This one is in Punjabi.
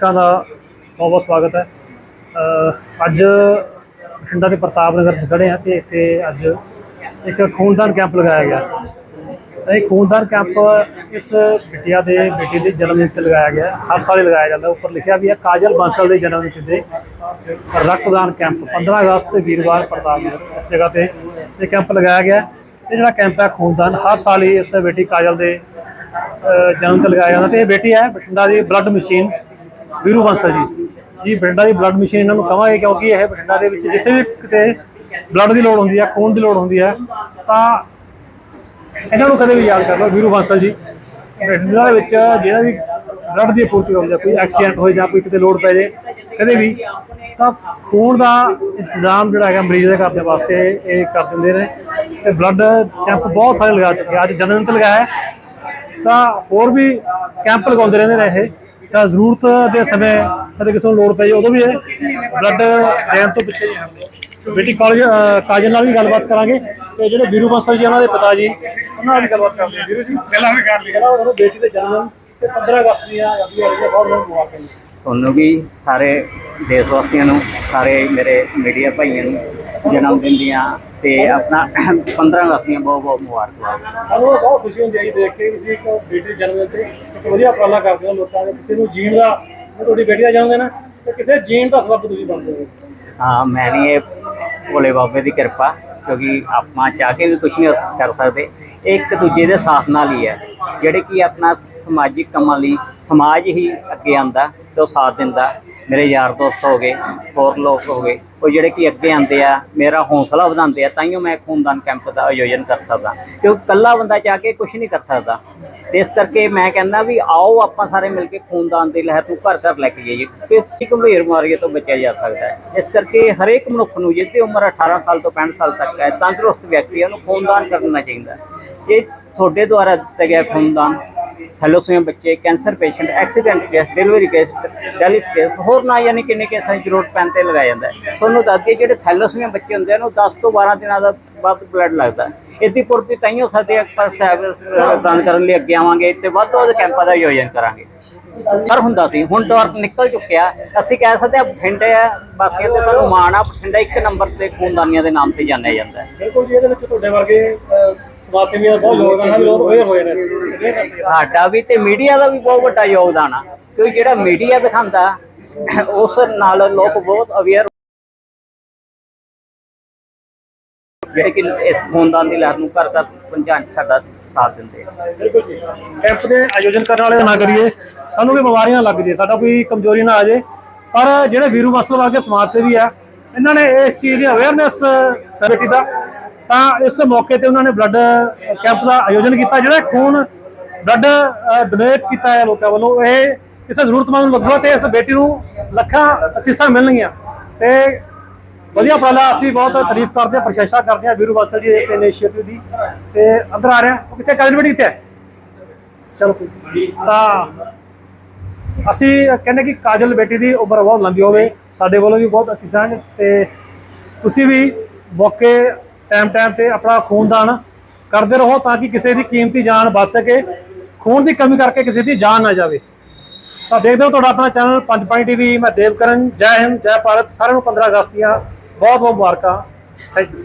ਦਰਸ਼ਕਾਂ ਦਾ ਬਹੁਤ ਬਹੁਤ ਸਵਾਗਤ ਹੈ। ਅੱਜ ਬਠਿੰਡਾ ਦੇ ਪ੍ਰਤਾਪ ਨਗਰ 'ਚ ਖੜੇ ਹਾਂ ਤੇ ਇੱਥੇ ਅੱਜ ਇੱਕ ਖੂਨਦਾਨ ਕੈਂਪ ਲਗਾਇਆ ਗਿਆ। ਤਾਂ ਇਹ ਖੂਨਦਾਨ ਕੈਂਪ ਇਸ ਬਿਟਿਆ ਦੇ ਬੇਟੀ ਦੇ ਜਨਮ ਦਿਨ ਤੇ ਲਗਾਇਆ ਗਿਆ। ਹਰ ਸਾਲ ਹੀ ਲਗਾਇਆ ਜਾਂਦਾ। ਉੱਪਰ ਲਿਖਿਆ ਵੀ ਹੈ, ਕਾਜਲ ਬਾਂਸਲ ਦੇ ਜਨਮ ਦਿਨ ਤੇ ਰਕਤਦਾਨ ਕੈਂਪ। 15 ਅਗਸਤ ਵੀਰਵਾਰ ਪ੍ਰਤਾਪ ਨਗਰ। ਇਸ ਜਗ੍ਹਾ ਤੇ ਇਹ ਕੈਂਪ ਲਗਾਇਆ ਗਿਆ। ਇਹ ਜਿਹੜਾ ਕੈਂਪ ਹੈ ਖੂਨਦਾਨ, ਹਰ ਸਾਲ ਹੀ ਇਸ ਬੇਟੀ ਕਾਜਲ ਦੇ ਜਨਮ ਤੇ ਲਗਾਇਆ ਜਾਂਦਾ। ਤੇ ਇਹ ਬੇਟੀ ਹੈ ਬਠਿੰਡਾ ਦੀ ਬਲੱਡ ਮਸ਼ੀਨ। ਵੀਰੂ ਬਾਂਸਲ ਜੀ। ਜੀ, ਬਠਿੰਡਾ ਦੀ ਬਲੱਡ ਮਸ਼ੀਨ ਇਹਨਾਂ ਨੂੰ ਕਵਾਂਗੇ ਕਿਉਂਕਿ ਇਹ ਬਠਿੰਡਾ ਦੇ ਵਿੱਚ ਜਿੱਥੇ ਵੀ ਕਿਤੇ ਬਲੱਡ ਦੀ ਲੋੜ ਹੁੰਦੀ ਹੈ ਖੂਨ ਦੀ ਲੋੜ ਹੁੰਦੀ ਹੈ ਤਾਂ ਇਹਨਾਂ ਨੂੰ ਕਦੇ ਵੀ ਯਾਦ ਕਰ ਲਓ ਵੀਰੂ ਬਾਂਸਲ ਜੀ। ਬਠਿੰਡਾ ਦੇ ਵਿੱਚ ਜਿਹੜਾ ਵੀ ਬਲੱਡ ਦੀ ਪੂਰਤੀ ਹੋ ਜਾਂ ਕੋਈ ਐਕਸੀਡੈਂਟ ਹੋਏ ਜਾਂ ਕੋਈ ਕਿਤੇ ਲੋੜ ਪੈ ਜੇ ਕਦੇ ਵੀ, ਤਾਂ ਖੂਨ ਦਾ ਇੰਤਜ਼ਾਮ ਜਿਹੜਾ ਹੈਗਾ ਮਰੀਜ਼ ਦੇ ਘਰ ਦੇ ਵਾਸਤੇ ਇਹ ਕਰ ਦਿੰਦੇ ਨੇ। ਤੇ ਬਲੱਡ ਕੈਂਪ ਬਹੁਤ ਸਾਰੇ ਲਗਾ ਚੁੱਕੇ ਅੱਜ ਜਨਮ ਦਿਨ ਤੇ ਲਗਾਇਆ ਤਾਂ ਹੋਰ ਵੀ ਕੈਂਪ ਲਗਾਉਂਦੇ ਰਹਿੰਦੇ ਨੇ ਇਹ। ਤਾਂ ਜ਼ਰੂਰਤ ਦੇ ਸਮੇਂ ਕਦੇ ਕਿਸੇ ਨੂੰ ਲੋੜ ਪਈ ਉਦੋਂ ਵੀ ਇਹ ਬਲੱਡ ਦੇਣ ਤੋਂ ਪਿੱਛੇ ਹਟਦੇ ਬੇਟੀ ਕਾਲਜ ਕਾਜਲ ਨਾਲ ਵੀ ਗੱਲਬਾਤ ਕਰਾਂਗੇ ਤੇ ਜਿਹੜੇ ਵੀਰੂ ਬੰਸਲ ਜੀ ਉਹਨਾਂ ਦੇ ਪਿਤਾ ਜੀ ਉਹਨਾਂ ਨਾਲ ਵੀ ਗੱਲਬਾਤ ਕਰਦੇ ਹਾਂ। ਵੀਰੂ ਜੀ ਗੱਲਾਂ ਵੀ ਕਰ ਲਈ। ਪਹਿਲਾਂ ਉਹਨਾਂ ਬੇਟੀ ਦੇ ਜਨਮ ਤੇ 15 ਅਗਸਤ ਦੀ ਆਜ਼ਾਦੀ ਵਾਲੀ ਦੀਆਂ ਬਹੁਤ ਬਹੁਤ ਮੁਬਾਰਕਾਂ ਜੀ। ਤੁਹਾਨੂੰ ਵੀ ਸਾਰੇ ਦੇਸ਼ ਵਾਸੀਆਂ ਨੂੰ ਸਾਰੇ ਮੇਰੇ ਮੀਡੀਆ ਭਾਈਆਂ ਨੂੰ ਜਨਮ ਦਿਨ ਦੀਆਂ ਤੇ ਆਪਣਾ 15 ਅਗਸਤ ਦੀਆਂ ਬਹੁਤ ਬਹੁਤ ਮੁਬਾਰਕਾਂ ਸਾਨੂੰ ਤਾਂ ਬਹੁਤ ਖੁਸ਼ੀ ਹੁੰਦੀ ਹੈ ਜੀ ਦੇਖ ਕੇ ਕਿ ਤੁਸੀਂ ਇੱਕ ਬੇਟੀ ਜਨਮ ਦਿਨ ਤੇ ਇੱਕ ਵਧੀਆ ਉਪਰਾਲਾ ਕਰਦੇ ਹੋ ਲੋਕਾਂ ਦੇ ਕਿਸੇ ਨੂੰ ਜੀਣ ਦਾ ਜੇ ਤੁਹਾਡੀ ਬੇਟੀ ਦਾ ਜਨਮ ਦਿਨ ਹੈ ਤੇ ਕਿਸੇ ਜੀਣ ਦਾ ਸਬਬ ਤੁਸੀਂ ਬਣਦੇ ਹੋ। ਹਾਂ ਮੈਂ ਨਹੀਂ ਇਹ ਭੋਲੇ ਬਾਬੇ ਦੀ ਕਿਰਪਾ ਕਿਉਂਕਿ ਆਪਾਂ ਚਾਹ ਕੇ ਵੀ ਕੁਝ ਨਹੀਂ ਕਰ ਸਕਦੇ। ਇੱਕ ਦੂਜੇ ਦੇ ਸਾਥ ਨਾਲ ਹੀ ਹੈ। ਜਿਹੜੇ ਕਿ ਆਪਣਾ ਸਮਾਜਿਕ ਕੰਮਾਂ ਲਈ ਸਮਾਜ ਹੀ ਅੱਗੇ ਆਂਦਾ ਤੇ ਉਹ ਸਾਥ ਦਿੰਦਾ। ਮੇਰੇ ਯਾਰ ਦੋਸਤ ਹੋ ਗਏ ਹੋਰ ਲੋਕ ਹੋ ਗਏ। ਉਹ ਜਿਹੜੇ ਕਿ ਅੱਗੇ ਆਉਂਦੇ ਆ, ਮੇਰਾ ਹੌਸਲਾ ਵਧਾਉਂਦੇ ਆ ਤਾਈਓ ਮੈਂ ਖੂਨਦਾਨ ਕੈਂਪ ਦਾ ਆਯੋਜਨ ਕਰ ਸਕਦਾ। ਕਿਉਂਕਿ ਇਕੱਲਾ ਬੰਦਾ ਜਾ ਕੇ ਕੁਝ ਨਹੀਂ ਕਰ ਸਕਦਾ। ਤੇ ਇਸ ਕਰਕੇ ਮੈਂ ਕਹਿੰਦਾ ਵੀ ਆਓ ਆਪਾਂ ਸਾਰੇ ਮਿਲ ਕੇ ਖੂਨਦਾਨ ਦੀ ਲਹਿਰ ਨੂੰ ਘਰ ਘਰ ਲੈ ਕੇ ਜਾਈਏ ਕਿ ਗੰਭੀਰ ਬਿਮਾਰੀਆਂ ਤੋਂ ਬਚਿਆ ਜਾ ਸਕਦਾ ਹੈ। ਇਸ ਕਰਕੇ ਹਰੇਕ ਮਨੁੱਖ ਨੂੰ ਜਿਹਦੀ ਉਮਰ 18 ਸਾਲ ਤੋਂ 65 ਸਾਲ ਤੱਕ ਹੈ, ਤੰਦਰੁਸਤ ਵਿਅਕਤੀ ਹੈ, ਉਹਨੂੰ ਖੂਨਦਾਨ ਕਰਨਾ ਚਾਹੀਦਾ ਹੈ। ਜੇ ਤੁਹਾਡੇ ਦੁਆਰਾ ਦਿੱਤਾ ਗਿਆ ਖੂਨਦਾਨ ਥੈਲੋਸੀਮੀਆ ਬੱਚੇ, cancer patient, accident case, delivery case dialysis case, ਹੋਰ ਨਾ ਯਾਨੀ ਕਿੰਨੇ ਕੇਸਾਂ ਦੀ ਜ਼ਰੂਰਤ ਪੈਣ ਤੇ ਲਗਾਇਆ ਜਾਂਦਾ ਤੁਹਾਨੂੰ ਦੱਸ ਦਈਏ, ਜਿਹੜੇ ਥੈਲੋਸੀਮੀਆ ਬੱਚੇ ਹੁੰਦੇ ਹਨ ਉਹ 10 ਤੋਂ 12 ਦਿਨਾਂ ਦਾ ਬਾਅਦ ਬਲੱਡ ਲੱਗਦਾ ਹੈ। ਇਹਦੀ ਪੂਰਤੀ ਤਾਈਓ ਸਾਡੇ ਪਰ ਸਾਹਿਬ ਦਾਨ ਕਰਨ ਲਈ ਅੱਗੇ ਆਵਾਂਗੇ ਤੇ ਵੱਧ ਤੋਂ ਵੱਧ ਕੈਂਪਾਂ ਦਾ ਆਯੋਜਨ ਕਰਾਂਗੇ। ਪਰ ਹੁੰਦਾ ਸੀ, ਹੁਣ ਦੌਰ ਨਿਕਲ ਚੁੱਕਿਆ ਅਸੀਂ ਕਹਿ ਸਕਦੇ ਹਾਂ ਬਠਿੰਡੇ ਆ ਬਾਕੀਆਂ ਤੇ ਸਾਨੂੰ ਮਾਣ ਆ, ਬਠਿੰਡਾ ਇੱਕ ਨੰਬਰ ਤੇ ਖੂਨਦਾਨੀਆਂ ਦੇ ਨਾਮ ਤੇ ਜਾਣਿਆ ਜਾਂਦਾ ਹੈ। ਬਿਲਕੁਲ ਜੀ, ਇਹਦੇ ਵਿੱਚ ਤੁਹਾਡੇ ਵਰਗੇ ਸਮਾਜ ਸੇਵੀਆਂ ਦਾ ਬਹੁਤ ਯੋਗਦਾਨ ਹੈ ਵੀ ਲੋਕ ਅਵੇਅਰ ਹੋਏ ਨੇ। ਸਾਡਾ ਵੀ ਤੇ ਮੀਡੀਆ ਦਾ ਵੀ ਬਹੁਤ ਵੱਡਾ ਯੋਗਦਾਨ ਆ ਕਿਉਂਕਿ ਜਿਹੜਾ ਮੀਡੀਆ ਦਿਖਾਉਂਦਾ ਉਸ ਨਾਲ ਲੋਕ ਬਹੁਤ ਅਵੇਅਰ ਜਿਹੜੇ ਕਿ ਇਸ ਖੂਨਦਾਨ ਦੀ ਲਹਿਰ ਨੂੰ ਘਰ ਘਰ ਪਹੁੰਚਾਉਣ ਸਾਡਾ ਸਾਥ ਦਿੰਦੇ ਬਿਲਕੁਲ ਜੀ। ਕੈਂਪ ਦੇ ਆਯੋਜਨ ਕਰਨ ਵਾਲੇ ਨਾ ਕਰੀਏ ਸਾਨੂੰ ਵੀ ਬਿਮਾਰੀਆਂ ਲੱਗ ਜੇ ਸਾਡਾ ਕੋਈ ਕਮਜ਼ੋਰੀ ਨਾ ਆ ਜੇ। ਪਰ ਜਿਹੜੇ ਵੀਰੂ ਬਸਲ ਵਰਗੇ ਸਮਾਜ ਸੇਵੀ ਆ ਇਹਨਾਂ ਨੇ ਇਸ ਚੀਜ਼ ਦੀ ਅਵੇਅਰਨੈਸ ਕਮੇਟੀ ਦਾ ਤਾਂ ਇਸ ਮੌਕੇ ਤੇ ਉਹਨਾਂ ਨੇ ਬਲੱਡ ਕੈਂਪ ਦਾ ਆਯੋਜਨ ਕੀਤਾ, ਜਿਹੜਾ ਖੂਨ ਬਲੱਡ ਡੋਨੇਟ ਕੀਤਾ ਹੈ ਲੋਕਾਂ ਵੱਲੋਂ। ਇਹ ਕਿਸੇ ਜ਼ਰੂਰਤਮੰਦ ਨੂੰ ਲੱਗੂਗਾ ਤੇ ਇਸ ਬੇਟੀ ਨੂੰ ਲੱਖਾਂ ਅਸੀਸਾਂ ਮਿਲਣਗੀਆਂ। ਤੇ ਵਧੀਆ ਉਪਰਾਲਾ ਅਸੀਂ ਬਹੁਤ ਤਾਰੀਫ ਕਰਦੇ ਹਾਂ, ਪ੍ਰਸ਼ੰਸਾ ਕਰਦੇ ਹਾਂ ਵੀਰੂ ਬਾਸਲ ਜੀ ਇਸ ਇਨੀਸ਼ੀਏਟਿਵ ਦੀ। ਤੇ ਅੰਦਰ ਆ ਰਿਹਾ ਉਹ ਕਿੱਥੇ? ਕਾਜਲ ਬੇਟੀ ਕਿੱਥੇ ਹੈ। ਚਲੋ ਤਾਂ ਅਸੀਂ ਕਹਿੰਦੇ ਕਿ ਕਾਜਲ ਬੇਟੀ ਦੀ ਉਮਰ ਬਹੁਤ ਲੰਬੀ ਹੋਵੇ। ਸਾਡੇ ਵੱਲੋਂ ਵੀ ਬਹੁਤ ਅਸੀਸਾਂ ਨੇ ਤੇ ਤੁਸੀਂ ਵੀ ਮੌਕੇ ਟਾਈਮ ਟਾਈਮ ਤੇ ਆਪਣਾ ਖੂਨਦਾਨ ਕਰਦੇ ਰਹੋ ਤਾਂ ਕਿ ਕਿਸੇ ਦੀ ਕੀਮਤੀ ਜਾਨ ਬਚ ਸਕੇ। ਖੂਨ ਦੀ ਕਮੀ ਕਰਕੇ ਕਿਸੇ ਦੀ ਜਾਨ ਨਾ ਜਾਵੇ। ਤਾਂ ਦੇਖਦੇ ਹੋ ਤੁਹਾਡਾ ਆਪਣਾ ਚੈਨਲ ਪੰਜ ਪਾਣੀ ਟੀਵੀ ਮੈਂ ਦੇਵਕਰਨ ਜੈ ਹਿੰਦ, ਜੈ ਭਾਰਤ। ਸਾਰਿਆਂ ਨੂੰ 15 ਅਗਸਤ ਦੀਆਂ ਬਹੁਤ ਬਹੁਤ ਮੁਬਾਰਕਾਂ। Thank you